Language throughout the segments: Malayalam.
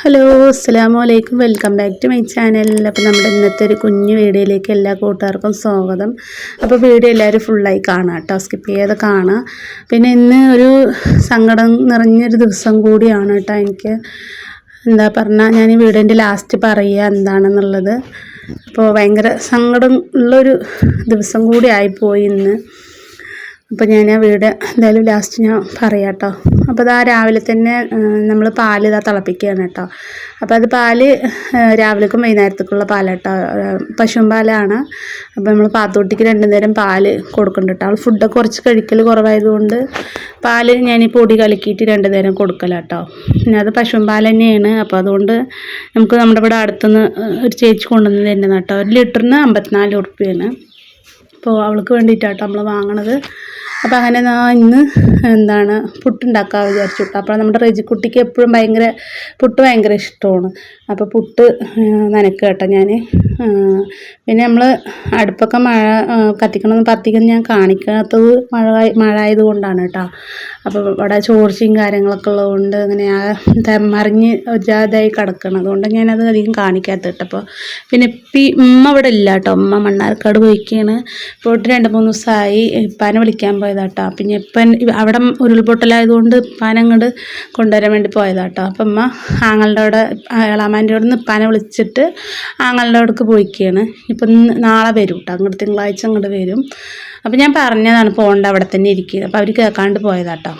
ഹലോ അസ്സാം വലൈക്കും welcome back to my channel. അപ്പോൾ നമ്മുടെ ഇന്നത്തെ ഒരു കുഞ്ഞു വീഡിയോയിലേക്ക് എല്ലാ കൂട്ടുകാർക്കും സ്വാഗതം. അപ്പോൾ വീഡിയോ എല്ലാവരും ഫുള്ളായി കാണാം കേട്ടോ. സ്കിപ്പ് ചെയ്യാതെ കാണാം. പിന്നെ ഇന്ന് ഒരു സങ്കടം നിറഞ്ഞൊരു ദിവസം കൂടിയാണ് കേട്ടോ എനിക്ക്. എന്താ പറഞ്ഞാൽ ഞാൻ ഈ വീഡിയോന്റെ ലാസ്റ്റ് പറയുക എന്താണെന്നുള്ളത്. അപ്പോൾ ഭയങ്കര സങ്കടം ഉള്ളൊരു ദിവസം കൂടി ആയിപ്പോയി ഇന്ന്. അപ്പോൾ ഞാൻ ആ വീട് എന്തായാലും ലാസ്റ്റ് ഞാൻ പറയാം കേട്ടോ. അപ്പോൾ ഇതാ രാവിലെ തന്നെ നമ്മൾ പാൽ ഇതാ തിളപ്പിക്കുകയാണ് കേട്ടോ. അപ്പോൾ അത് പാൽ രാവിലേക്കും വൈകുന്നേരത്തേക്കുള്ള പാലാട്ടോ. പശുവും പാലാണ്. അപ്പോൾ നമ്മൾ പാത്തോട്ടിക്ക് രണ്ടു നേരം പാൽ കൊടുക്കുന്നുണ്ട് കേട്ടോ. അവൾ ഫുഡൊക്കെ കുറച്ച് കഴിക്കൽ കുറവായതുകൊണ്ട് പാൽ ഞാൻ ഈ പൊടി കലക്കിയിട്ട് രണ്ടു നേരം കൊടുക്കലാട്ടോ പിന്നെ അത് പശുവും പാൽ തന്നെയാണ്. അപ്പോൾ അതുകൊണ്ട് നമുക്ക് നമ്മുടെ ഇവിടെ അടുത്തുനിന്ന് ഒരു ചേച്ചി കൊണ്ടുവന്ന് തരുന്നതാണ് കേട്ടോ. ഒരു ലിറ്ററിന് അമ്പത്തിനാല് ഉറുപ്പ്യാണ് അപ്പോൾ അവൾക്ക് വേണ്ടിയിട്ടാട്ടോ നമ്മൾ വാങ്ങണത്. അപ്പോൾ അങ്ങനെ ഞാൻ ഇന്ന് എന്താണ് പുട്ടുണ്ടാക്കാൻ വിചാരിച്ചു അപ്പോൾ നമ്മുടെ റെജിക്കുട്ടിക്ക് എപ്പോഴും ഭയങ്കര പുട്ട് ഭയങ്കര ഇഷ്ടമാണ്. അപ്പോൾ പുട്ട് നനക്കുക കേട്ടോ ഞാൻ പിന്നെ നമ്മൾ അടുപ്പൊക്കെ മഴ കത്തിക്കണമെന്ന് കത്തിക്കുന്ന ഞാൻ കാണിക്കാത്തത് മഴ മഴ ആയതുകൊണ്ടാണ് കേട്ടോ. അപ്പോൾ ഇവിടെ ചോർച്ചയും കാര്യങ്ങളൊക്കെ ഉള്ളതുകൊണ്ട് അങ്ങനെ ആ മറിഞ്ഞ് ഇതായി കിടക്കണം. അതുകൊണ്ട് ഞാനത് അധികം കാണിക്കാത്ത കേട്ടപ്പോൾ പിന്നെ ഇപ്പം ഉമ്മ ഇവിടെ ഇല്ല കേട്ടോ. ഉമ്മ മണ്ണാർക്കാട് പോയിക്കാണ്. പോയിട്ട് രണ്ട് മൂന്ന് ദിവസമായി ഇപ്പാനെ വിളിക്കാൻ പോയതാട്ടോ പിന്നെ ഇപ്പൻ അവിടെ ഉരുൾപൊട്ടലായതുകൊണ്ട് ഇപ്പാനങ്ങോട്ട് കൊണ്ടുവരാൻ വേണ്ടി പോയതാട്ടോ അപ്പം ഉമ്മ ആങ്ങളുടെ അവിടെ ഇളാമാന്റെ അവിടെ നിന്ന് വിളിച്ചിട്ട് ആങ്ങളുടെ അവിടേക്ക് പോയിക്കാണ്. ഇപ്പം നാളെ വരും കേട്ടോ അങ്ങോട്ട് തിങ്കളാഴ്ച അങ്ങോട്ട് വരും. അപ്പം ഞാൻ പറഞ്ഞതാണ് പോകേണ്ട അവിടെ തന്നെ ഇരിക്കുന്നത് അപ്പോൾ അവർ കേൾക്കാണ്ട് പോയതാട്ടോ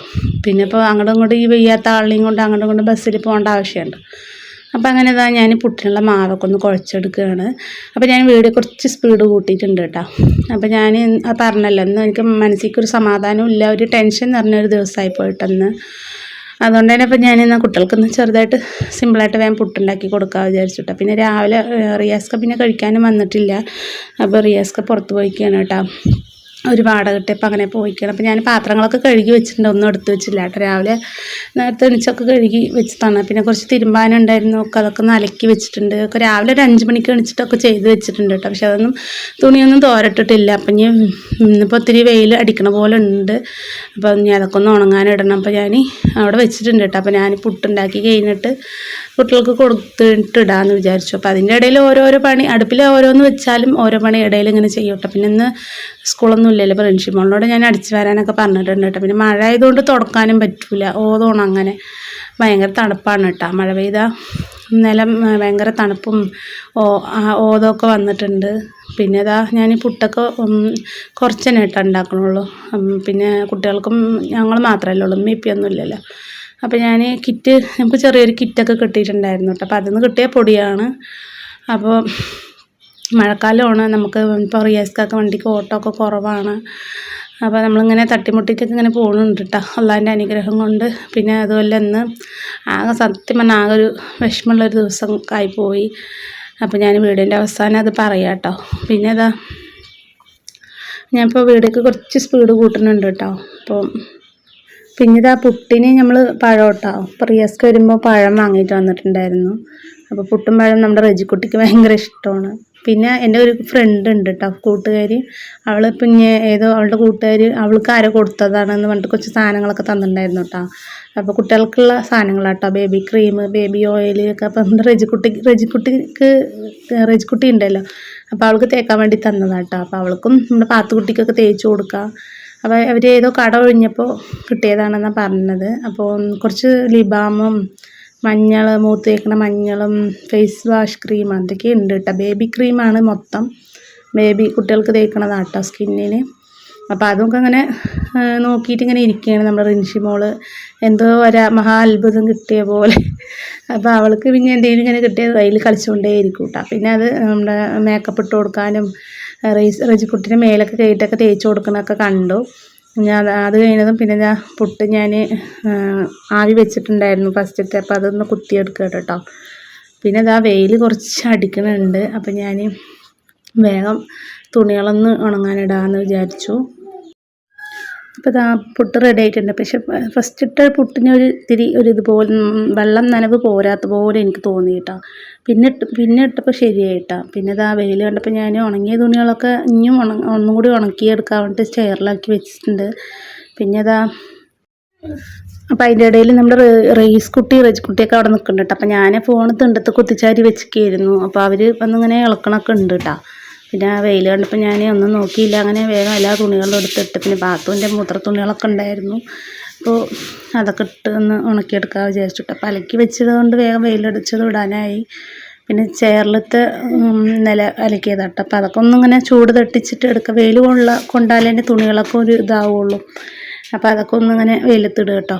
പിന്നെ ഇപ്പോൾ അങ്ങോട്ടും ഇങ്ങോട്ടും ഈ വയ്യാത്ത ആളിനെയും കൊണ്ട് അങ്ങോട്ടും ഇങ്ങോട്ടും ബസ്സിൽ പോകേണ്ട ആവശ്യമുണ്ട് അപ്പം അങ്ങനെ ഇതാ ഞാൻ പുട്ടിനുള്ള മാവൊക്കെ ഒന്ന് കുഴച്ചെടുക്കുകയാണ് അപ്പോൾ ഞാൻ വീട് കുറച്ച് സ്പീഡ് കൂട്ടിയിട്ടുണ്ട് കേട്ടോ അപ്പോൾ ഞാൻ പറഞ്ഞല്ലോ ഇന്ന് എനിക്ക് മനസ്സിലേക്ക് ഒരു സമാധാനവും ഇല്ല. ഒരു ടെൻഷൻ നിറഞ്ഞൊരു ദിവസമായി പോയിട്ടെന്ന്. അതുകൊണ്ട് തന്നെ ഇപ്പം ഞാനിന്ന് കുട്ടികൾക്കൊന്ന് ചെറുതായിട്ട് സിമ്പിളായിട്ട് വേഗം പുട്ടുണ്ടാക്കി കൊടുക്കാൻ വിചാരിച്ചിട്ടോ. പിന്നെ രാവിലെ റിയാസ്ക പിന്നെ കഴിക്കാനും വന്നിട്ടില്ല. അപ്പോൾ റിയാസ്ക പുറത്ത് പോയിക്കാണ് കേട്ടോ. ഒരു വാടക കിട്ടിയപ്പോൾ അങ്ങനെ പോയിക്കണം. അപ്പോൾ ഞാൻ പാത്രങ്ങളൊക്കെ കഴുകി വെച്ചിട്ടുണ്ട്. ഒന്നും എടുത്ത് വെച്ചില്ല കേട്ടോ. രാവിലെ നേരത്തെ എണിച്ചൊക്കെ കഴുകി വെച്ചതാണ് പിന്നെ കുറച്ച് തിരുമ്പാനുണ്ടായിരുന്നു ഒക്കെ അതൊക്കെ ഒന്ന് അലക്കി വെച്ചിട്ടുണ്ട്. ഒക്കെ രാവിലെ ഒരു അഞ്ച് മണിക്ക് എണിച്ചിട്ടൊക്കെ ചെയ്ത് വെച്ചിട്ടുണ്ട് കേട്ടോ. പക്ഷെ അതൊന്നും തുണിയൊന്നും തോരട്ടിട്ടില്ല. അപ്പം ഞാൻ ഇന്നിപ്പോൾ ഒത്തിരി വെയിൽ അടിക്കണ പോലെ ഉണ്ട്. അപ്പോൾ ഞാൻ അതൊക്കെ ഒന്ന് ഉണങ്ങാനിടണം അപ്പോൾ ഞാൻ അവിടെ വെച്ചിട്ടുണ്ട് കേട്ടോ. അപ്പോൾ ഞാൻ പുട്ടുണ്ടാക്കി കഴിഞ്ഞിട്ട് കുട്ടികൾക്ക് കൊടുത്തിട്ടിടാന്ന് വിചാരിച്ചു. അപ്പോൾ അതിന്റെ ഇടയിൽ ഓരോരോ പണി അടുപ്പിൽ ഓരോന്ന് വെച്ചാലും ഓരോ പണി ഇടയിൽ ഇങ്ങനെ ചെയ്യും പിന്നെ ഇന്ന് സ്കൂളൊന്നും ഇല്ലല്ലോ. പ്രിൻസിപ്പളിനോട് ഞാൻ അടിച്ചു വരാനൊക്കെ പറഞ്ഞിട്ടുണ്ട് കേട്ടോ. പിന്നെ മഴ ആയതുകൊണ്ട് തുടക്കാനും പറ്റില്ല ഓതോണം അങ്ങനെ. ഭയങ്കര തണുപ്പാണ് കേട്ടോ. മഴ പെയ്താൽ നിലം ഭയങ്കര തണുപ്പും ഓ ഓതമൊക്കെ വന്നിട്ടുണ്ട്. പിന്നെ ഇതാ ഞാൻ ഈ പുട്ടൊക്കെ കുറച്ച് തന്നെ കേട്ടോ ഉണ്ടാക്കണുള്ളൂ. പിന്നെ കുട്ടികൾക്കും ഞങ്ങൾ മാത്രമല്ലേ ഉള്ളൂ. ഉമ്മ ഇല്ലല്ലോ. അപ്പോൾ ഞാൻ കിറ്റ് നമുക്ക് ചെറിയൊരു കിറ്റൊക്കെ കിട്ടിയിട്ടുണ്ടായിരുന്നു കേട്ടോ. അപ്പോൾ അതിൽ നിന്ന് കിട്ടിയ പൊടിയാണ്. അപ്പോൾ മഴക്കാലമാണ് നമുക്ക് ഇപ്പോൾ റിയാസ്ക്കൊക്കെ വണ്ടിക്ക് ഓട്ടോ ഒക്കെ കുറവാണ്. അപ്പോൾ നമ്മളിങ്ങനെ തട്ടിമുട്ടിക്കൊക്കെ ഇങ്ങനെ പോകുന്നുണ്ട് കേട്ടോ. അള്ളാന്റെ അനുഗ്രഹം കൊണ്ട്. പിന്നെ അതുപോലെ ഇന്ന് ആകെ സത്യം പറഞ്ഞാൽ ആകെ ഒരു വിഷമമുള്ളൊരു ദിവസം ആയിപ്പോയി അപ്പോൾ ഞാൻ വീടിന്റെ അവസാനം അത് പറയാം കേട്ടോ. പിന്നെ അതാ ഞാനിപ്പോൾ വീടേക്ക് കുറച്ച് സ്പീഡ് കൂട്ടുന്നുണ്ട് കേട്ടോ. അപ്പോൾ പിന്നെ ഇതാ പുട്ടിന് നമ്മൾ പഴം കേട്ടോ അപ്പോൾ വരുമ്പോൾ പഴം വാങ്ങിയിട്ട് വന്നിട്ടുണ്ടായിരുന്നു. അപ്പോൾ പുട്ടും പഴം നമ്മുടെ റെജിക്കുട്ടിക്ക് ഭയങ്കര ഇഷ്ടമാണ്. പിന്നെ എന്റെ ഒരു ഫ്രണ്ട് ഉണ്ട് കേട്ടോ കൂട്ടുകാരി. അവൾ പിന്നെ ഏതോ അവളുടെ കൂട്ടുകാർ അവൾക്ക് ആരോ കൊടുത്തതാണെന്ന് പറഞ്ഞിട്ട് കുറച്ച് സാധനങ്ങളൊക്കെ തന്നിട്ടുണ്ടായിരുന്നു കേട്ടോ അപ്പോൾ കുട്ടികൾക്കുള്ള സാധനങ്ങളാട്ടോ ബേബി ക്രീം ബേബി ഓയിൽ ഒക്കെ അപ്പം നമ്മുടെ റെജിക്കുട്ടി റെജിക്കുട്ടിക്ക് റെജിക്കുട്ടി ഉണ്ടല്ലോ. അപ്പോൾ അവൾക്ക് തേക്കാൻ വേണ്ടി തന്നതാട്ടോ. അപ്പോൾ അവൾക്കും നമ്മുടെ പാത്തുകുട്ടിക്കൊക്കെ തേച്ച് കൊടുക്കുക അപ്പോൾ അവർ ഏതോ കട ഒഴിഞ്ഞപ്പോൾ കിട്ടിയതാണെന്നാണ് പറഞ്ഞത്. അപ്പോൾ കുറച്ച് ലിബാമും മഞ്ഞൾ മൂത്ത് തേക്കണ മഞ്ഞളും ഫേസ് വാഷ് ക്രീം അതൊക്കെ ഉണ്ട് കേട്ടോ ബേബി ക്രീമാണ് മൊത്തം. ബേബി കുട്ടികൾക്ക് തേക്കണതാണ് കേട്ടോ സ്കിന്നിന്. അപ്പോൾ അതൊക്കെ അങ്ങനെ നോക്കിയിട്ട് ഇങ്ങനെ ഇരിക്കുകയാണ് നമ്മുടെ റിൻഷി മോൾ. എന്തോ ഒരു മഹാ അത്ഭുതം കിട്ടിയ പോലെ. അപ്പോൾ അവൾക്ക് പിന്നെ എന്തെങ്കിലും ഇങ്ങനെ കിട്ടിയത് കയ്യിൽ കളിച്ചുകൊണ്ടേ ഇരിക്കും കേട്ടോ പിന്നെ അത് നമ്മുടെ മേക്കപ്പ് ഇട്ട് കൊടുക്കാനും റേസ് റജിക്കുട്ടിന്റെ മേലൊക്കെ കയറ്റൊക്കെ തേച്ച് കൊടുക്കുന്നതൊക്കെ കണ്ടു. ഞാൻ അത് കഴിഞ്ഞതും പിന്നെ ഞാൻ പുട്ട് ഞാൻ ആവി വെച്ചിട്ടുണ്ടായിരുന്നു ഫസ്റ്റത്തെ. അപ്പോൾ അതൊന്ന് കുത്തിയെടുക്കുക കേട്ടോ. പിന്നെ ഇതാ വെയിൽ കുറച്ച് അടിക്കുന്നുണ്ട് അപ്പം ഞാൻ വേഗം തുണികളൊന്ന് ഉണങ്ങാനിടാമെന്ന് വിചാരിച്ചു. അപ്പോൾ ഇതാ പുട്ട് റെഡി ആയിട്ടുണ്ട്. പക്ഷെ ഫസ്റ്റ് ഇട്ട പുട്ടിന് ഒരു തിരി ഒരു ഇതുപോലെ വെള്ളം നനവ് പോരാത്ത പോലെ എനിക്ക് തോന്നി കേട്ടോ. പിന്നെ പിന്നെ ഇട്ടപ്പോൾ ശരിയായിട്ടാ. പിന്നെ ഇതാ വെയിൽ കണ്ടപ്പോൾ ഞാൻ ഉണങ്ങിയ തുണികളൊക്കെ ഇനിയും ഉണ ഒന്നും കൂടി ഉണക്കിയെടുക്കാൻ വേണ്ടിയിട്ട് ചെയറിലാക്കി വെച്ചിട്ടുണ്ട്. പിന്നെ ഇതാ അപ്പോൾ അതിന്റെ ഇടയിൽ നമ്മുടെ റേസ് കുട്ടി റേസ് കുട്ടിയൊക്കെ അവിടെ നിൽക്കുന്നുണ്ട് കേട്ടോ. അപ്പോൾ ഞാൻ ഫോൺ തിണ്ടത്ത് കുത്തിച്ചാരി വെച്ചിരിക്കുന്നു അപ്പോൾ അവർ വന്നിങ്ങനെ ഇളക്കണമൊക്കെ ഉണ്ട് കേട്ടോ. പിന്നെ ആ വെയിൽ കണ്ടപ്പോൾ ഞാൻ ഒന്നും നോക്കിയില്ല. അങ്ങനെ വേഗം എല്ലാ തുണികളും എടുത്തിട്ട് പിന്നെ ബാത്തുവിന്റെ മൂത്ര തുണികളൊക്കെ ഉണ്ടായിരുന്നു. അപ്പോൾ അതൊക്കെ ഇട്ട് ഒന്ന് ഉണക്കിയെടുക്കാൻ വിചാരിച്ചിട്ട്. അപ്പോൾ അലക്കി വെച്ചത് കൊണ്ട് വേഗം വെയിലടിച്ചത് ഇടാനായി പിന്നെ ചേറിലത്തെ നില അലക്കിയതാട്ടോ അപ്പോൾ അതൊക്കെ ഒന്നും ഇങ്ങനെ ചൂട് തട്ടിച്ചിട്ട് എടുക്കുക വെയിൽ കൊള്ള കൊണ്ടാലേ തുണികളൊക്കെ ഒരു ഇതാവുള്ളൂ. അപ്പോൾ അതൊക്കെ ഒന്നിങ്ങനെ വെയിലത്തിടുക കേട്ടോ.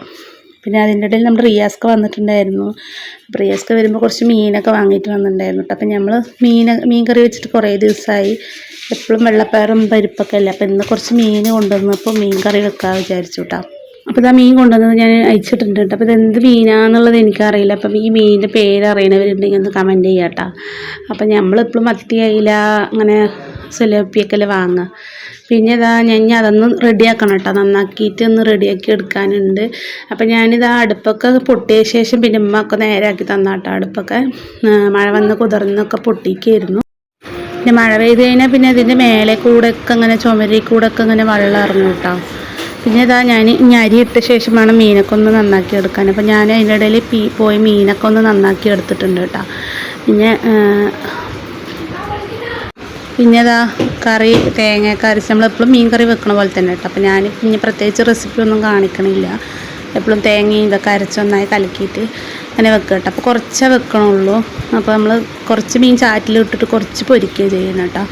പിന്നെ അതിന്റെ ഇടയിൽ നമ്മുടെ റിയാസ്ക വന്നിട്ടുണ്ടായിരുന്നു. അപ്പോൾ റിയാസ്ക വരുമ്പോൾ കുറച്ച് മീനൊക്കെ വാങ്ങിയിട്ട് വന്നിട്ടുണ്ടായിരുന്നു. ഞമ്മൾ നമ്മൾ മീൻ മീൻ കറി വെച്ചിട്ട് കുറേ ദിവസമായി എപ്പോഴും വെള്ളപ്പയറും പരിപ്പൊക്കെ അല്ലേ? അപ്പം ഇന്ന് കുറച്ച് മീൻ കൊണ്ടുവന്നപ്പോൾ മീൻ കറി വെക്കാൻ വിചാരിച്ചു കേട്ടോ അപ്പോൾ ഇതാ മീൻ കൊണ്ടുവന്നത് ഞാൻ അയച്ചിട്ടുണ്ട് കേട്ടോ അപ്പോൾ ഇതെന്ത് മീനാന്നുള്ളത് എനിക്കറിയില്ല. അപ്പം ഈ മീനിന്റെ പേര് അറിയണവരുണ്ടെങ്കിൽ ഒന്ന് കമന്റ് ചെയ്യാം കേട്ടോ അപ്പം നമ്മളിപ്പോഴും മത്തി അങ്ങനെ സിലോപ്പിയൊക്കെ അല്ലേ വാങ്ങുക പിന്നെ ഇതാ ഞാൻ അതൊന്ന് റെഡിയാക്കണം കേട്ടോ നന്നാക്കിയിട്ട് ഒന്ന് റെഡിയാക്കി എടുക്കാനുണ്ട്. അപ്പം ഞാനിതാ അടുപ്പൊക്കെ പൊട്ടിയ ശേഷം പിന്നെ ഉമ്മ നേരാക്കി തന്നാട്ടോ അടുപ്പൊക്കെ. മഴ വന്ന് കുതിർന്നൊക്കെ പൊട്ടിക്കായിരുന്നു. പിന്നെ മഴ പെയ്ത് കഴിഞ്ഞാൽ പിന്നെ അതിന്റെ മേലെ കൂടെ ഒക്കെ ഇങ്ങനെ ചുമരി കൂടെ ഒക്കെ ഇങ്ങനെ വെള്ളം ഇറങ്ങും കേട്ടോ പിന്നെ ഇതാ ഞാൻ അരി ഇട്ട ശേഷം വേണം മീനൊക്കെ ഒന്ന് നന്നാക്കി എടുക്കാൻ. അപ്പോൾ ഞാൻ അതിന്റെ ഇടയിൽ പോയി മീനൊക്കെ ഒന്ന് നന്നാക്കി എടുത്തിട്ടുണ്ട് കേട്ടോ പിന്നെ പിന്നെ ഇതാ കറി തേങ്ങയൊക്കെ അരച്ച് നമ്മളെപ്പോഴും മീൻ കറി വെക്കണ പോലെ തന്നെ കേട്ടോ. അപ്പോൾ ഞാൻ ഇനി പ്രത്യേകിച്ച് റെസിപ്പി ഒന്നും കാണിക്കണില്ല. എപ്പോഴും തേങ്ങയും ഇതൊക്കെ അരച്ച് ഒന്നായി കലക്കിയിട്ട് അങ്ങനെ വെക്കുക കേട്ടോ. അപ്പോൾ കുറച്ചേ വെക്കണുള്ളൂ. അപ്പോൾ നമ്മൾ കുറച്ച് മീൻ ചാറ്റിൽ ഇട്ടിട്ട് കുറച്ച് പൊരിക്കുക ചെയ്യണം കേട്ടോ.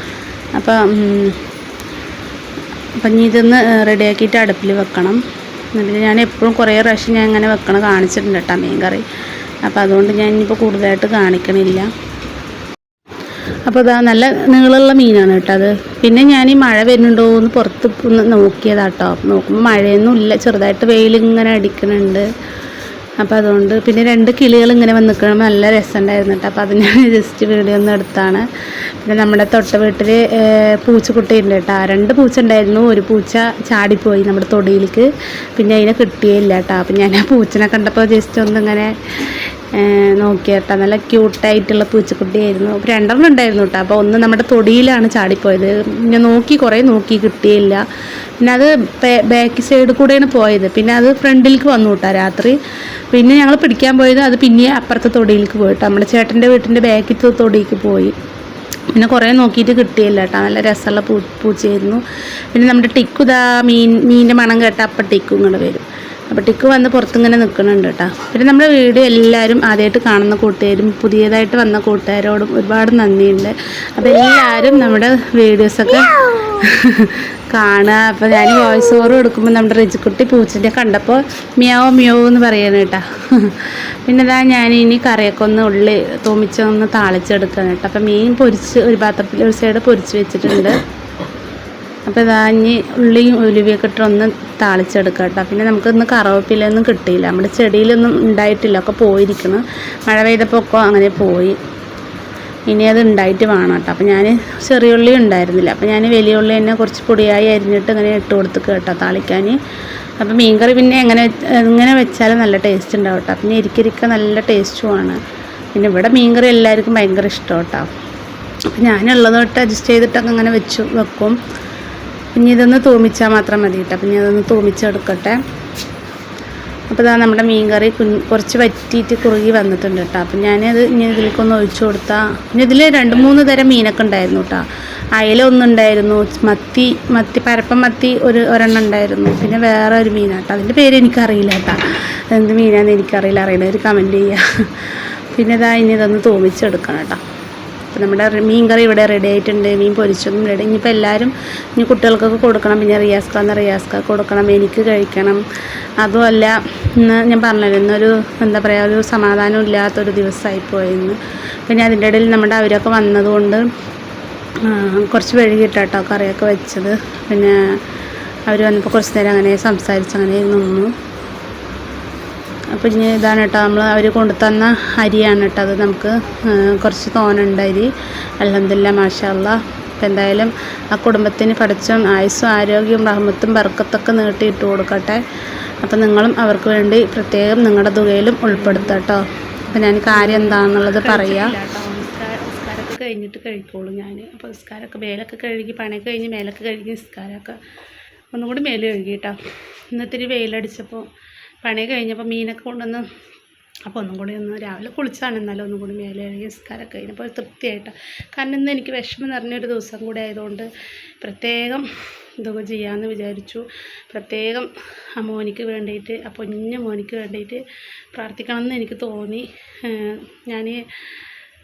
അപ്പോൾ അപ്പം ഇനി ഇതൊന്ന് റെഡിയാക്കിയിട്ട് അടുപ്പിൽ വെക്കണം. എന്നിട്ട് ഞാൻ എപ്പോഴും കുറേ പ്രാവശ്യം ഞാൻ ഇങ്ങനെ വെക്കണം കാണിച്ചിട്ടുണ്ട് കേട്ടോ മീൻ കറി അപ്പോൾ അതുകൊണ്ട് ഞാൻ ഇനിയിപ്പോൾ കൂടുതലായിട്ട് കാണിക്കണില്ല. അപ്പോൾ ഇതാ നല്ല നീളമുള്ള മീനാണ് കേട്ടോ അത്. പിന്നെ ഞാൻ ഈ മഴ വരുന്നുണ്ടോ എന്ന് പുറത്ത് ഒന്ന് നോക്കിയതാട്ടോ. നോക്കുമ്പോൾ മഴയൊന്നും ഇല്ല. ചെറുതായിട്ട് വെയിലിങ്ങനെ അടിക്കുന്നുണ്ട് അപ്പോൾ അതുകൊണ്ട് പിന്നെ രണ്ട് കിളികൾ ഇങ്ങനെ വന്ന് നിൽക്കണം നല്ല രസമുണ്ടായിരുന്നു കേട്ടോ. അപ്പോൾ അത് ഞാൻ ജസ്റ്റ് വീഡിയോ ഒന്ന് എടുത്താണ്. പിന്നെ നമ്മുടെ തൊട്ട വീട്ടിൽ പൂച്ചക്കുട്ടി ഉണ്ട് കേട്ടോ. രണ്ട് പൂച്ച ഉണ്ടായിരുന്നു. ഒരു പൂച്ച ചാടിപ്പോയി നമ്മുടെ തൊടിയിലേക്ക്. പിന്നെ അതിനെ കിട്ടിയേ ഇല്ല കേട്ടോ. അപ്പം ഞാൻ ആ പൂച്ചനെ കണ്ടപ്പോൾ ജസ്റ്റ് ഒന്നിങ്ങനെ നോക്കിയേട്ടാ നല്ല ക്യൂട്ടായിട്ടുള്ള പൂച്ചക്കുട്ടിയായിരുന്നു. രണ്ടെണ്ണം ഉണ്ടായിരുന്നു കേട്ടോ. അപ്പോൾ ഒന്ന് നമ്മുടെ തൊടിയിലാണ് ചാടിപ്പോയത്. പിന്നെ നോക്കി കുറേ നോക്കി കിട്ടിയില്ല. പിന്നെ അത് ബാക്ക് സൈഡ് കൂടെയാണ് പോയത്. പിന്നെ അത് ഫ്രണ്ടിലേക്ക് വന്നു കേട്ടോ രാത്രി. പിന്നെ ഞങ്ങൾ പിടിക്കാൻ പോയത് അത് പിന്നെ അപ്പുറത്തെ തൊടിയിലേക്ക് പോയിട്ടോ നമ്മുടെ ചേട്ടന്റെ വീട്ടിന്റെ ബാക്കിലത്തെ തൊടിയിലേക്ക് പോയി. പിന്നെ കുറേ നോക്കിയിട്ട് കിട്ടിയില്ല കേട്ടോ. നല്ല രസമുള്ള പൂ പൂച്ചയായിരുന്നു. പിന്നെ നമ്മുടെ ടിക്കുതാ മീൻ മീനിന്റെ മണം കേട്ട അപ്പം ടിക്കും ഇങ്ങോട്ട് വരും. അപ്പോൾ ടിക്ക് വന്ന് പുറത്തിങ്ങനെ നിൽക്കുന്നുണ്ട് കേട്ടോ പിന്നെ നമ്മുടെ വീട് എല്ലാവരും ആദ്യമായിട്ട് കാണുന്ന കൂട്ടുകാരും പുതിയതായിട്ട് വന്ന കൂട്ടുകാരോടും ഒരുപാട് നന്ദിയുണ്ട്. അപ്പോൾ എല്ലാവരും നമ്മുടെ വീഡിയോസൊക്കെ കാണുക. അപ്പോൾ ഞാൻ വോയിസ് ഓവർ കൊടുക്കുമ്പോൾ നമ്മുടെ റിജിക്കുട്ടി പൂച്ചിന്റെ കണ്ടപ്പോൾ മിയാവോ മിയാവോ എന്ന് പറയുന്നത് കേട്ടോ പിന്നെ ഇതാ ഞാൻ ഇനി കറിയൊക്കെ ഒന്ന് ഉള്ളി തോമിച്ചൊന്ന് താളിച്ചെടുക്കാൻ കേട്ടോ അപ്പോൾ മീൻ പൊരിച്ച് ഒരു പാത്രത്തിൽ ഒരു സൈഡ് പൊരിച്ച് വെച്ചിട്ടുണ്ട്. അപ്പോൾ ഇതാ ഇനി ഉള്ളിയും ഉലുവിയൊക്കെ ഇട്ട് ഒന്ന് താളിച്ചെടുക്കാം കേട്ടോ. പിന്നെ നമുക്കൊന്നും കറവപ്പിലൊന്നും കിട്ടിയില്ല. നമ്മുടെ ചെടിയിലൊന്നും ഉണ്ടായിട്ടില്ല. ഒക്കെ പോയിരിക്കണം. മഴ പെയ്തപ്പോൾ ഒക്കെ അങ്ങനെ പോയി. ഇനി അത് ഉണ്ടായിട്ട് വേണം കേട്ടോ. അപ്പോൾ ഞാൻ ചെറിയ ഉള്ളി ഉണ്ടായിരുന്നില്ല. അപ്പോൾ ഞാൻ വലിയ ഉള്ളി തന്നെ കുറച്ച് പൊടിയായി അരിഞ്ഞിട്ട് ഇങ്ങനെ ഇട്ട് കൊടുത്ത് കേട്ടോ താളിക്കാൻ. അപ്പോൾ മീൻകറി പിന്നെ എങ്ങനെ എങ്ങനെ വെച്ചാലും നല്ല ടേസ്റ്റ് ഉണ്ടാവും കേട്ടോ. പിന്നെ ഇരിക്കരിക്ക നല്ല ടേസ്റ്റുമാണ് പിന്നെ ഇവിടെ മീൻകറി എല്ലാവർക്കും ഭയങ്കര ഇഷ്ടം കേട്ടോ. അപ്പോൾ ഞാനുള്ളത് തൊട്ട് അഡ്ജസ്റ്റ് ചെയ്തിട്ടൊക്കെ അങ്ങനെ വെച്ചു വെക്കും. പിന്നെ ഇതൊന്ന് തൂമിച്ചാൽ മാത്രം മതി കേട്ടോ പിന്നെ അതൊന്ന് തൂമിച്ചെടുക്കട്ടെ. അപ്പോൾ ഇതാ നമ്മുടെ മീൻകറി കുറച്ച് വറ്റിയിട്ട് കുറുകി വന്നിട്ടുണ്ട് കേട്ടോ. അപ്പം ഞാനത് ഇനി ഇതിലേക്കൊന്ന് ഒഴിച്ചു കൊടുത്താൽ പിന്നെ ഇതിൽ രണ്ട് മൂന്ന് തരം മീനൊക്കെ ഉണ്ടായിരുന്നു കേട്ടോ. അയല ഒന്നുണ്ടായിരുന്നു മത്തി മത്തി പരപ്പം മത്തി ഒരു ഒരെണ്ണം ഉണ്ടായിരുന്നു. പിന്നെ വേറെ ഒരു മീനാട്ടോ അതിന്റെ പേര് എനിക്കറിയില്ല കേട്ടോ. എന്ത് മീനാണെന്ന് എനിക്കറിയില്ല. അറിയണവർ കമന്റ് ചെയ്യുക പിന്നെ ഇതാ ഇനി ഇതൊന്ന് തൂമിച്ചെടുക്കണം കേട്ടോ. അപ്പോൾ നമ്മുടെ മീൻ കറി ഇവിടെ റെഡി ആയിട്ടുണ്ട് മീൻ പൊരിച്ചതും റെഡി ഇനിയിപ്പോൾ എല്ലാവരും ഇനി കുട്ടികൾക്കൊക്കെ കൊടുക്കണം പിന്നെ റിയാസ്ക എന്ന റിയാസ്ക കൊടുക്കണം എനിക്ക് കഴിക്കണം. അതുമല്ല ഇന്ന് ഞാൻ പറഞ്ഞല്ലോ ഇന്നൊരു എന്താ പറയുക ഒരു സമാധാനം ഇല്ലാത്തൊരു ദിവസമായി പോയിന്ന് പിന്നെ അതിന്റെ ഇടയിൽ നമ്മുടെ അവരൊക്കെ വന്നതുകൊണ്ട് കുറച്ച് കിട്ടാട്ടോ കറിയൊക്കെ വെച്ചത്. പിന്നെ അവർ വന്നപ്പോൾ കുറച്ച് നേരം അങ്ങനെ സംസാരിച്ച് അങ്ങനെ നിന്നു. അപ്പോൾ ഇനി ഇതാണ് കേട്ടോ നമ്മൾ അവർ കൊണ്ടുതന്ന അരിയാണ് കേട്ടോ അത് നമുക്ക് കുറച്ച് തോനുണ്ട് അരി. അലഹമില്ല മാഷല്ല അപ്പം എന്തായാലും ആ കുടുംബത്തിന് പഠിച്ചും ആയുസ്സും ആരോഗ്യവും റഹ്മത്തും ബർക്കത്തൊക്കെ നീട്ടിയിട്ട് കൊടുക്കട്ടെ. അപ്പം നിങ്ങളും അവർക്ക് വേണ്ടി പ്രത്യേകം നിങ്ങളുടെ തുകയിലും ഉൾപ്പെടുത്തട്ടോ കേട്ടോ. അപ്പം ഞാൻ കാര്യം എന്താണെന്നുള്ളത് പറയാം. കഴിഞ്ഞിട്ട് കഴിക്കുള്ളൂ ഞാൻ അപ്പോൾ നിസ്കാരമൊക്കെ മേലൊക്കെ കഴുകി പണിയൊക്കെ കഴിഞ്ഞ് മേലൊക്കെ കഴുകി നിസ്കാരമൊക്കെ ഒന്നും കൂടി മേൽ കഴുകി കേട്ടോ. ഇന്നത്തിരി വെയിലടിച്ചപ്പോൾ പണി കഴിഞ്ഞപ്പോൾ മീനൊക്കെ കൊണ്ടുവന്ന് അപ്പോൾ ഒന്നും കൂടി ഒന്ന് രാവിലെ കുളിച്ചാണ്. എന്നാലും ഒന്നും കൂടി മേലെ നിസ്കാരമൊക്കെ കഴിഞ്ഞപ്പോൾ തൃപ്തിയായിട്ട്. കാരണം ഇന്ന് എനിക്ക് വിഷമം നിറഞ്ഞൊരു ദിവസം കൂടി ആയതുകൊണ്ട് പ്രത്യേകം ഇതൊക്കെ ചെയ്യാമെന്ന് വിചാരിച്ചു. പ്രത്യേകം ആ മോനിക്ക് വേണ്ടിയിട്ട് ആ പൊന്ന മോനിക്ക് വേണ്ടിയിട്ട് പ്രാർത്ഥിക്കണം എന്ന് എനിക്ക് തോന്നി. ഞാൻ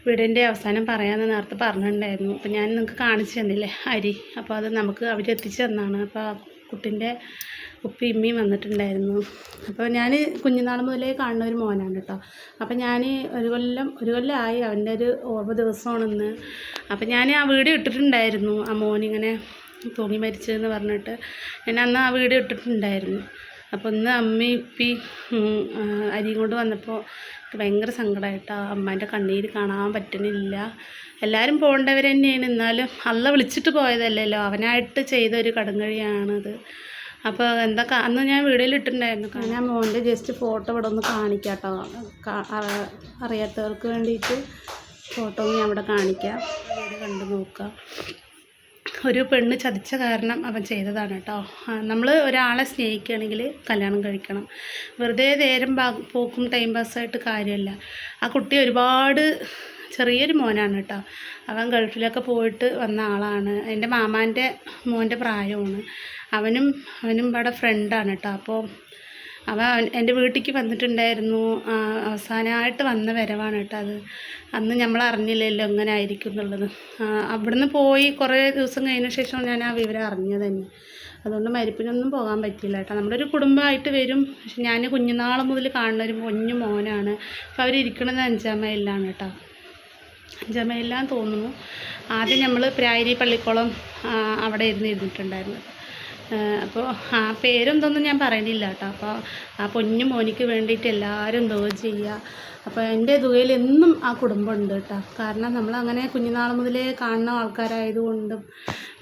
വീടിന്റെ അവസാനം പറയാമെന്ന് നേരത്തെ പറഞ്ഞിട്ടുണ്ടായിരുന്നു. അപ്പോൾ ഞാൻ നിങ്ങൾക്ക് കാണിച്ചു തന്നില്ലേ അരി? അപ്പോൾ അത് നമുക്ക് അവരെത്തിച്ചു തന്നാണ്. അപ്പോൾ കുട്ടിന്റെ ഉപ്പി ഇമ്മയും വന്നിട്ടുണ്ടായിരുന്നു. അപ്പോൾ ഞാൻ കുഞ്ഞുനാൾ മുതലേ കാണുന്ന ഒരു മോനാണ് കേട്ടോ. അപ്പോൾ ഞാൻ ഒരു കൊല്ലം ഒരു കൊല്ലമായി അവന്റെ ഒരു ഓർമ്മ ദിവസമാണെന്ന്. അപ്പോൾ ഞാൻ ആ വീഡിയോ ഇട്ടിട്ടുണ്ടായിരുന്നു. ആ മോനിങ്ങനെ തൂങ്ങി മരിച്ചതെന്ന് പറഞ്ഞിട്ട് ഞാൻ അന്ന് ആ വീഡിയോ ഇട്ടിട്ടുണ്ടായിരുന്നു. അപ്പോൾ ഇന്ന് അമ്മയും ഇപ്പി അരിയും കൊണ്ട് വന്നപ്പോൾ എനിക്ക് ഭയങ്കര സങ്കടമായിട്ട് ആ അമ്മേന്റെ കണ്ണീര് കാണാൻ പറ്റണില്ല. എല്ലാവരും പോകേണ്ടവർ തന്നെയാണ് എന്നാലും അല്ല വിളിച്ചിട്ട് പോയതല്ലല്ലോ. അവനായിട്ട് ചെയ്ത ഒരു കടുങ്കഴിയാണത് അപ്പോൾ എന്താ അന്ന് ഞാൻ വീഡിയോയിൽ ഇട്ടിട്ടുണ്ടായിരുന്നു. ഞാൻ മോന്റെ ജസ്റ്റ് ഫോട്ടോ ഇവിടെ ഒന്ന് കാണിക്കാം കേട്ടോ അറിയാത്തവർക്ക് വേണ്ടിയിട്ട് ഫോട്ടോ ഞാൻ ഇവിടെ കാണിക്കാം. വീഡിയോ കണ്ടു നോക്കാം. ഒരു പെണ്ണ് ചതിച്ച കാരണം അവൻ ചെയ്തതാണ് കേട്ടോ. നമ്മൾ ഒരാളെ സ്നേഹിക്കുകയാണെങ്കിൽ കല്യാണം കഴിക്കണം. വെറുതെ നേരം പോക്കും ടൈം പാസ്സായിട്ട് കാര്യമല്ല. ആ കുട്ടി ഒരുപാട് ചെറിയൊരു മോനാണ് കേട്ടോ. അവൻ ഗൾഫിലൊക്കെ പോയിട്ട് വന്ന ആളാണ്. എന്റെ മാമാന്റെ മോന്റെ പ്രായമാണ്. അവനും അവനും ഇവിടെ ഫ്രണ്ടാണ് കേട്ടോ. അപ്പോൾ അവൻ- എന്റെ വീട്ടിലേക്ക് വന്നിട്ടുണ്ടായിരുന്നു. അവസാനമായിട്ട് വന്ന വരവാണ് കേട്ടോ അത്. അന്ന് നമ്മൾ അറിഞ്ഞില്ലല്ലോ എങ്ങനെ ആയിരിക്കും എന്നുള്ളത്. അവിടുന്ന് പോയി കുറേ ദിവസം കഴിഞ്ഞ ശേഷം ഞാൻ ആ വിവരം അറിഞ്ഞത് തന്നെ. അതുകൊണ്ട് മരിപ്പിനൊന്നും പോകാൻ പറ്റില്ല കേട്ടോ. നമ്മുടെ ഒരു കുടുംബമായിട്ട് വരും. പക്ഷെ ഞാൻ കുഞ്ഞുനാൾ മുതൽ കാണുന്ന ഒരു കുഞ്ഞു മോനാണ്. അപ്പോൾ അവരിക്കണത് അഞ്ചാം മൈലിലാണ് കേട്ടോ. അഞ്ചാം മൈലിലാന്ന് തോന്നുന്നു. ആദ്യം നമ്മൾ പ്രായരി പള്ളിക്കുളം അവിടെ ഇരുന്ന് ഇരുന്നിട്ടുണ്ടായിരുന്നത്. അപ്പോൾ ആ പേരെന്തൊന്നും ഞാൻ പറയണില്ല കേട്ടോ. അപ്പോൾ ആ പൊന്നു മോനിക്ക് വേണ്ടിയിട്ട് എല്ലാവരും ദോ ചെയ്യുക അപ്പോൾ എന്റെ ദുവയിൽ എന്നും ആ കുടുംബം ഉണ്ട് കേട്ടോ. കാരണം നമ്മളങ്ങനെ കുഞ്ഞുനാൾ മുതലേ കാണുന്ന ആൾക്കാരായതുകൊണ്ടും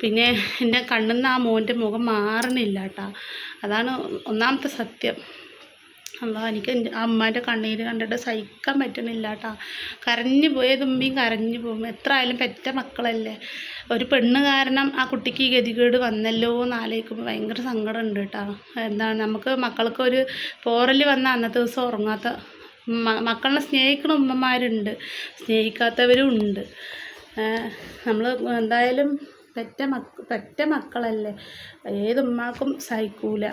പിന്നെ എന്റെ കണ്ണിൽ നിന്ന് ആ മോന്റെ മുഖം മാറണില്ല കേട്ടോ. അതാണ് ഒന്നാമത്തെ സത്യം. അല്ല എനിക്ക് അമ്മേന്റെ കണ്ണീര് കണ്ടിട്ട് സഹിക്കാൻ പറ്റണില്ല കേട്ടോ കരഞ്ഞു പോയ തുമ്പിയും കരഞ്ഞു പോകും. എത്ര ആയാലും പെറ്റ മക്കളല്ലേ. ഒരു പെണ്ണ് കാരണം ആ കുട്ടിക്ക് ഈ ഗതികേട് വന്നല്ലോ എന്ന് ആലോചിക്കുമ്പോൾ ഭയങ്കര സങ്കടമുണ്ട് കേട്ടോ എന്താണ് നമുക്ക് മക്കൾക്ക് ഒരു പോറൽ വന്ന അന്നത്തെ ദിവസം ഉറങ്ങാത്ത മക്കളെ സ്നേഹിക്കുന്ന ഉമ്മമാരുണ്ട്. സ്നേഹിക്കാത്തവരും ഉണ്ട്. നമ്മൾ എന്തായാലും പെറ്റ മക്ക പെറ്റ മക്കളല്ലേ? ഏത് ഉമ്മാക്കും സഹിക്കൂല.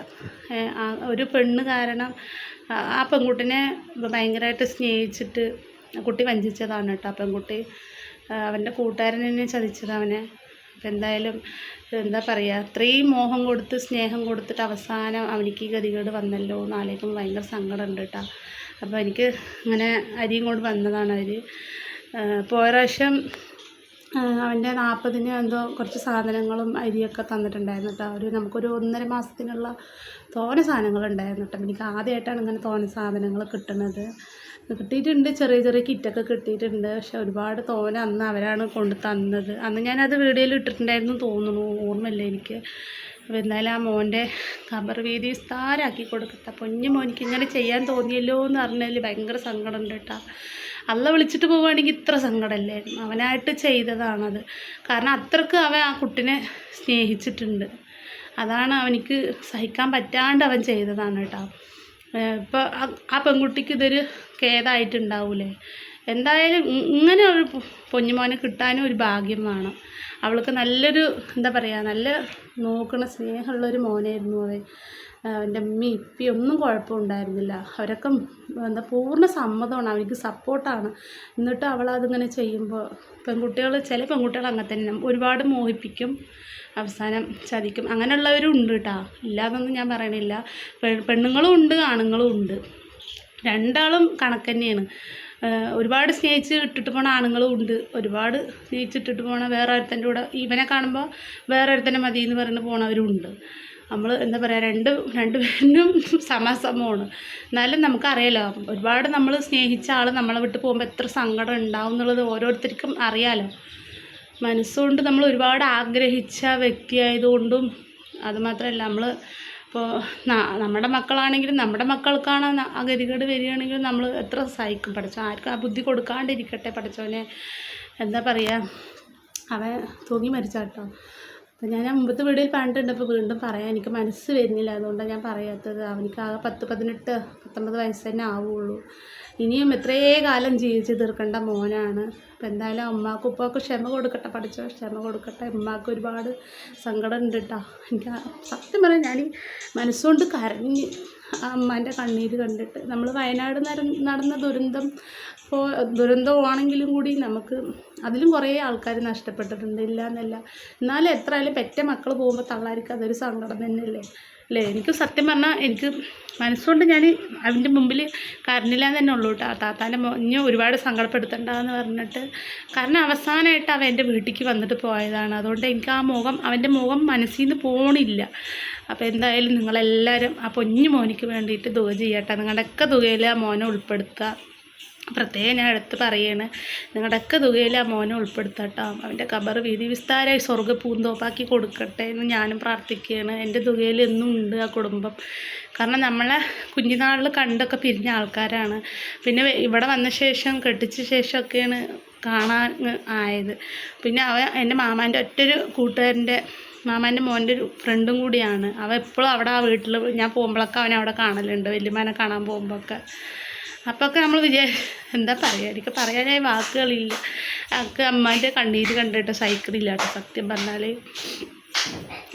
ഒരു പെണ്ണ് കാരണം ആ പെൺകുട്ടിനെ ഭയങ്കരമായിട്ട് സ്നേഹിച്ചിട്ട് കുട്ടി വഞ്ചിച്ചതാണ് കേട്ടോ ആ പെൺകുട്ടി. അവന്റെ കൂട്ടുകാരൻ തന്നെ ചതിച്ചത് അവനെ. അപ്പം എന്തായാലും എന്താ പറയുക അത്രയും മോഹം കൊടുത്ത് സ്നേഹം കൊടുത്തിട്ട് അവസാനം അവനിക്ക് ഈ ഗതികേട് വന്നല്ലോ എന്ന് ആലോചിക്കുമ്പോൾ ഭയങ്കര സങ്കടമുണ്ട് കേട്ടോ. അപ്പോൾ എനിക്ക് ഇങ്ങനെ അരിയും കൊണ്ട് വന്നതാണ് അവർ പോയ പ്രാവശ്യം അവന്റെ നാൽപ്പതിന് എന്തോ കുറച്ച് സാധനങ്ങളും അരിയൊക്കെ തന്നിട്ടുണ്ടായിരുന്നു കേട്ടോ. ഒരു നമുക്കൊരു ഒന്നര മാസത്തിനുള്ള തോനെ സാധനങ്ങളുണ്ടായിരുന്നു കേട്ടോ. എനിക്ക് ആദ്യമായിട്ടാണ് ഇങ്ങനെ തോന സാധനങ്ങൾ കിട്ടുന്നത്. കിട്ടിയിട്ടുണ്ട് ചെറിയ ചെറിയ കിറ്റൊക്കെ കിട്ടിയിട്ടുണ്ട്. പക്ഷെ ഒരുപാട് തോന അന്ന് അവരാണ് കൊണ്ട് തന്നത്. അന്ന് ഞാനത് വീഡിയോയിൽ ഇട്ടിട്ടുണ്ടായിരുന്നു തോന്നുന്നു ഓർമ്മയില്ല എനിക്ക്. അപ്പോൾ ആ മോന്റെ കബർ വീതി സ്ഥാരാക്കി കൊടുക്കട്ടെ. പൊന്നു മോനിക്ക് ഇങ്ങനെ ചെയ്യാൻ തോന്നിയല്ലോ എന്ന് പറഞ്ഞാൽ ഭയങ്കര സങ്കടമുണ്ട് കേട്ടോ. അള്ള വിളിച്ചിട്ട് പോവുകയാണെങ്കിൽ ഇത്ര സങ്കടമല്ലായിരുന്നു. അവനായിട്ട് ചെയ്തതാണത്. കാരണം അത്രയ്ക്ക് അവൻ ആ കുട്ടിനെ സ്നേഹിച്ചിട്ടുണ്ട്. അതാണ് അവനിക്ക് സഹിക്കാൻ പറ്റാണ്ട് അവൻ ചെയ്തതാണ് കേട്ടോ. ഇപ്പോൾ ആ പെൺകുട്ടിക്ക് ഇതൊരു ഖേദമായിട്ടുണ്ടാവൂലേ എന്തായാലും ഇങ്ങനെ ഒരു പൊഞ്ഞുമോനെ കിട്ടാനും ഒരു ഭാഗ്യം വേണം. അവൾക്ക് നല്ലൊരു എന്താ പറയുക നല്ല നോക്കണ സ്നേഹമുള്ളൊരു മോനായിരുന്നു അവൻ. അവന്റെ ഉമ്മയും ഇപ്പയും ഒന്നും കുഴപ്പമുണ്ടായിരുന്നില്ല. അവരൊക്കെ എന്താ പൂർണ സമ്മതമാണ് അവർക്ക് സപ്പോർട്ടാണ്. എന്നിട്ട് അവളതിങ്ങനെ ചെയ്യുമ്പോൾ പെൺകുട്ടികൾ ചില പെൺകുട്ടികൾ അങ്ങനെ തന്നെ ഒരുപാട് മോഹിപ്പിക്കും അവസാനം ചതിക്കും. അങ്ങനെയുള്ളവരും ഉണ്ട് കേട്ടോ ഇല്ലാന്നൊന്നും ഞാൻ പറയണില്ല. പെണ്ണുങ്ങളും ഉണ്ട് ആണുങ്ങളും ഉണ്ട്. രണ്ടാളും കണക്ക് തന്നെയാണ്. ഒരുപാട് സ്നേഹിച്ച് ഇട്ടിട്ട് പോണ ആണുങ്ങളും ഉണ്ട്. ഒരുപാട് സ്നേഹിച്ചിട്ടിട്ട് പോണ വേറെ ഒരുത്തന്റെ കൂടെ ഇവനെ കാണുമ്പോൾ വേറെ ഒരുത്തനെ മതി എന്ന് പറഞ്ഞ് പോണവരും ഉണ്ട്. നമ്മൾ എന്താ പറയുക രണ്ട് രണ്ട് രണ്ടുപേരും സമസമമാണ്. എന്നാലും നമുക്കറിയാലോ ഒരുപാട് നമ്മൾ സ്നേഹിച്ച ആൾ നമ്മളെ വിട്ട് പോകുമ്പോൾ എത്ര സങ്കടം ഉണ്ടാവും എന്നുള്ളത് ഓരോരുത്തർക്കും അറിയാലോ. മനസ്സുകൊണ്ട് നമ്മൾ ഒരുപാട് ആഗ്രഹിച്ച വ്യക്തിയായതുകൊണ്ടും അതുമാത്രമല്ല നമ്മൾ ഇപ്പോൾ നമ്മുടെ മക്കളാണെങ്കിലും നമ്മുടെ മക്കൾക്കാണ് ആ ഗതികേട് വരികയാണെങ്കിലും നമ്മൾ എത്ര സഹിക്കും. പഠിച്ചോ ആർക്കും ആ ബുദ്ധി കൊടുക്കാണ്ടിരിക്കട്ടെ പഠിച്ചവനെ. എന്താ പറയുക അവൻ തൂങ്ങി മരിച്ച കേട്ടോ അപ്പം ഞാൻ മുമ്പത്തെ വീഡിയോയിൽ പറഞ്ഞിട്ടുണ്ട് അപ്പോൾ വീണ്ടും പറയാൻ എനിക്ക് മനസ്സ് വരുന്നില്ല. അതുകൊണ്ടാണ് ഞാൻ പറയാത്തത്. അവനിക്ക് ആകെ പത്ത് പതിനെട്ട് പത്തൊമ്പത് വയസ്സ് തന്നെ ആവുള്ളൂ. ഇനിയും എത്രയേ കാലം ജീവിച്ച് തീർക്കേണ്ട മോനാണ്. അപ്പം എന്തായാലും അമ്മാക്കും ഉപ്പാക്കും ക്ഷമ കൊടുക്കട്ടെ പഠിച്ചോ? ക്ഷമ കൊടുക്കട്ടെ. ഉമ്മാക്ക് ഒരുപാട് സങ്കടം ഉണ്ട് കേട്ടോ എനിക്ക് സത്യം പറയാം ഞാൻ മനസ്സുകൊണ്ട് കരഞ്ഞ് ആ അമ്മാന്റെ കണ്ണീര് കണ്ടിട്ട്. നമ്മൾ വയനാട് നട- നടന്ന ദുരന്തം ഇപ്പോൾ ദുരന്തമാണെങ്കിലും കൂടി നമുക്ക് അതിലും കുറേ ആൾക്കാർ നഷ്ടപ്പെട്ടിട്ടുണ്ട്. ഇല്ല എന്നല്ല എന്നാലും എത്ര ആയാലും പെറ്റ മക്കൾ പോകുമ്പോൾ തള്ളാർക്ക് അതൊരു സങ്കടം തന്നെയല്ലേ? അല്ലേ? എനിക്ക് സത്യം പറഞ്ഞാൽ എനിക്ക് മനസ്സുകൊണ്ട് ഞാൻ അവന്റെ മുമ്പിൽ കരഞ്ഞില്ല തന്നെ ഉള്ളൂ കേട്ടോ. താത്താന്റെ മോഞ്ഞ് ഒരുപാട് സങ്കടപ്പെടുത്തണ്ടെന്ന് പറഞ്ഞിട്ട്. കാരണം അവസാനമായിട്ട് അവൻ എന്റെ വീട്ടിലേക്ക് വന്നിട്ട് പോയതാണ്. അതുകൊണ്ട് എനിക്ക് ആ മുഖം അവന്റെ മുഖം മനസ്സിൽ നിന്ന് പോണില്ല. അപ്പോൾ എന്തായാലും നിങ്ങളെല്ലാവരും ആ പൊഞ്ഞു മോനിക്ക് വേണ്ടിയിട്ട് തുക ചെയ്യട്ടെ. നിങ്ങളുടെയൊക്കെ തുകയിൽ ആ മോനെ ഉൾപ്പെടുത്തുക പ്രത്യേകം ഞാൻ എടുത്ത് പറയാണ് നിങ്ങളുടെയൊക്കെ തുകയിൽ ആ മോനെ ഉൾപ്പെടുത്തട്ടോ. അവന്റെ കബർ വീതി വിസ്താരമായി സ്വർഗ പൂന്തോപ്പാക്കി കൊടുക്കട്ടെ എന്ന് ഞാനും പ്രാർത്ഥിക്കുകയാണ്. എന്റെ തുകയിൽ എന്നും ഉണ്ട് ആ കുടുംബം. കാരണം നമ്മളെ കുഞ്ഞുനാളിൽ കണ്ടൊക്കെ പിരിഞ്ഞ ആൾക്കാരാണ്. പിന്നെ ഇവിടെ വന്ന ശേഷം കെട്ടിച്ച ശേഷമൊക്കെയാണ് കാണാൻ ആയത്. പിന്നെ അവ എന്റെ മാമാന്റെ ഒറ്റൊരു കൂട്ടുകാരന്റെ മാമാന്റെ മോന്റെ ഒരു ഫ്രണ്ടും കൂടിയാണ്. അവ എപ്പോഴും അവിടെ ആ വീട്ടിൽ ഞാൻ പോകുമ്പോഴൊക്കെ അവനെ അവിടെ കാണലുണ്ട് വല്യമ്മനെ കാണാൻ പോകുമ്പോഴൊക്കെ. അപ്പോൾ ഒക്കെ നമ്മൾ വിചാരി എന്താ പറയുക എനിക്ക് പറയാനായി വാക്കുകളില്ല. എനിക്ക് അമ്മാന്റെ കണ്ണീര് കണ്ടിട്ട് സൈക്കിളില്ല കേട്ടോ സത്യം പറഞ്ഞാൽ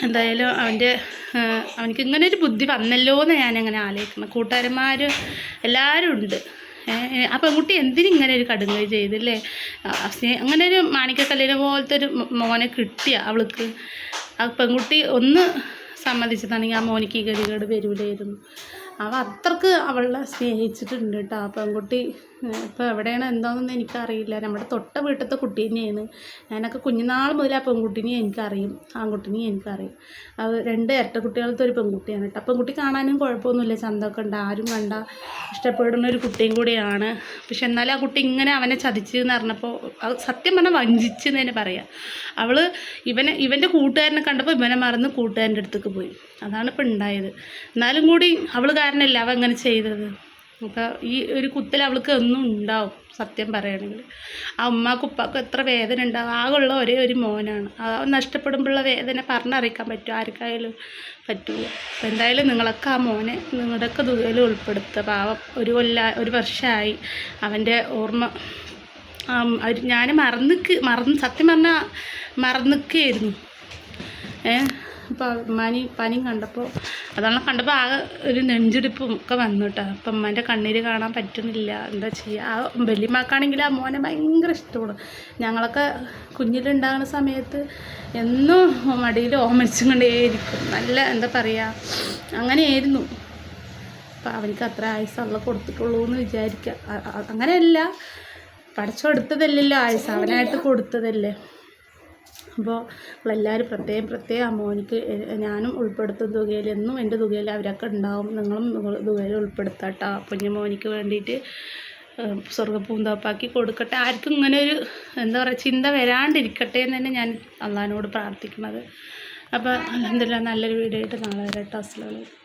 എന്തായാലും അവന്റെ അവനക്ക് ഇങ്ങനെ ഒരു ബുദ്ധി വന്നല്ലോ എന്ന് ഞാനങ്ങനെ ആലോചിക്കുന്നത് കൂട്ടുകാരന്മാർ എല്ലാവരും ഉണ്ട്. ആ പെൺകുട്ടി എന്തിനും ഇങ്ങനെ ഒരു കടുങ്കൈ ചെയ്തില്ലേ? അങ്ങനെ ഒരു മാണിക്കക്കല്ലിനെ പോലത്തെ ഒരു മോനെ കിട്ടിയ അവൾക്ക്. ആ പെൺകുട്ടി ഒന്ന് സമ്മതിച്ചതാണെങ്കിൽ ആ മോനിക്ക് ഗതികേട് വരൂലായിരുന്നു. അവ അത്രയ്ക്ക് അവളെ സ്നേഹിച്ചിട്ടുണ്ട് കേട്ടോ. ആ പെൺകുട്ടി ഇപ്പോൾ എവിടെയാണ് എന്താണെന്നൊന്നും എനിക്കറിയില്ല. നമ്മുടെ തൊട്ട വീട്ടിലത്തെ കുട്ടി തന്നെയാണ്. ഞാനൊക്കെ കുഞ്ഞുനാൾ മുതൽ ആ പെൺകുട്ടിനെ എനിക്കറിയും ആൺകുട്ടിനെ എനിക്കറിയും. അത് രണ്ട് ഇരട്ട കുട്ടികളത്തെ ഒരു പെൺകുട്ടിയാണ് കേട്ടോ. പെൺകുട്ടി കാണാനും കുഴപ്പമൊന്നുമില്ല ചന്തമൊക്കെ ഉണ്ട്. ആരും കണ്ട ഇഷ്ടപ്പെടുന്ന ഒരു കുട്ടിയും കൂടിയാണ്. പക്ഷെ എന്നാലും ആ കുട്ടി ഇങ്ങനെ അവനെ ചതിച്ചു എന്ന് പറഞ്ഞപ്പോൾ അത് സത്യം പറഞ്ഞാൽ വഞ്ചിച്ച് എന്ന് തന്നെ പറയാം. അവൾ ഇവനെ ഇവന്റെ കൂട്ടുകാരനെ കണ്ടപ്പോൾ ഇവനെ മറന്ന് കൂട്ടുകാരന്റെ അടുത്തേക്ക് പോയി. അതാണ് ഇപ്പം ഉണ്ടായത് എന്നാലും കൂടി അവൾ കാരണമല്ല അവ അങ്ങനെ ചെയ്തത്. അപ്പോൾ ഈ ഒരു കുത്തൽ അവൾക്ക് എന്നും ഉണ്ടാവും സത്യം പറയുകയാണെങ്കിൽ ആ ഉമ്മാക്കും ഉപ്പാക്കും എത്ര വേദന ഉണ്ടാവും ആകെയുള്ള ഒരേ ഒരു മോനാണ്. ആ നഷ്ടപ്പെടുമ്പോഴുള്ള വേദന പറഞ്ഞറിയിക്കാൻ പറ്റും. ആർക്കായാലും പറ്റില്ല അപ്പോൾ എന്തായാലും നിങ്ങളൊക്കെ ആ മോനെ നിങ്ങളുടെയൊക്കെ ദുരിതം ഉൾപ്പെടുത്തുക. പാവം ഒരു കൊല്ല ഒരു വർഷമായി അവന്റെ ഓർമ്മ ഞാൻ മറന്നിക്ക് മറന്ന് സത്യം പറഞ്ഞാൽ മറന്നിക്കായിരുന്നു ഏ? അപ്പോൾ ഉമ്മാനി പനിയും കണ്ടപ്പോൾ അതാണ് കണ്ടപ്പോൾ ആ ഒരു നെഞ്ചിടിപ്പും ഒക്കെ വന്നു കേട്ടോ അപ്പം അമ്മേന്റെ കണ്ണീര് കാണാൻ പറ്റുന്നില്ല. എന്താ ചെയ്യുക ആ വലിയമാക്കാണെങ്കിൽ ആ മോനെ ഭയങ്കര ഇഷ്ടമാണ്. ഞങ്ങളൊക്കെ കുഞ്ഞിലുണ്ടാകുന്ന സമയത്ത് എന്നും മടിയിൽ ഓമനിച്ചും കൊണ്ടേയിരിക്കും നല്ല എന്താ പറയുക അങ്ങനെയായിരുന്നു. അപ്പം അവനിക്ക് അത്ര ആയുസുള്ള കൊടുത്തിട്ടുള്ളൂ എന്ന് വിചാരിക്കുക അങ്ങനെയല്ല. പഠിച്ചെടുത്തതല്ലല്ലോ ആയുസ് അവനായിട്ട് കൊടുത്തതല്ലേ. അപ്പോൾ നമ്മളെല്ലാവരും പ്രത്യേകം പ്രത്യേകം അമ്മോനിക്ക് ഞാനും ഉൾപ്പെടുത്തും തുകയിൽ എന്നും എന്റെ തുകയിൽ അവരൊക്കെ ഉണ്ടാവും. നിങ്ങളും തുകയിൽ ഉൾപ്പെടുത്താട്ടോ. കേട്ടോ മോനിക്ക് വേണ്ടിയിട്ട് സ്വർഗപ്പൂന്തോപ്പാക്കി കൊടുക്കട്ടെ. ആർക്കും ഇങ്ങനെ ഒരു എന്താ പറയുക ചിന്ത വരാണ്ടിരിക്കട്ടെ എന്ന് തന്നെ ഞാൻ അള്ളഹാനോട് പ്രാർത്ഥിക്കുന്നത്. അപ്പോൾ അലഹമില്ല നല്ലൊരു വീഡിയോ ആയിട്ട് നാളെ വരട്ടെ. അലൈക്കും.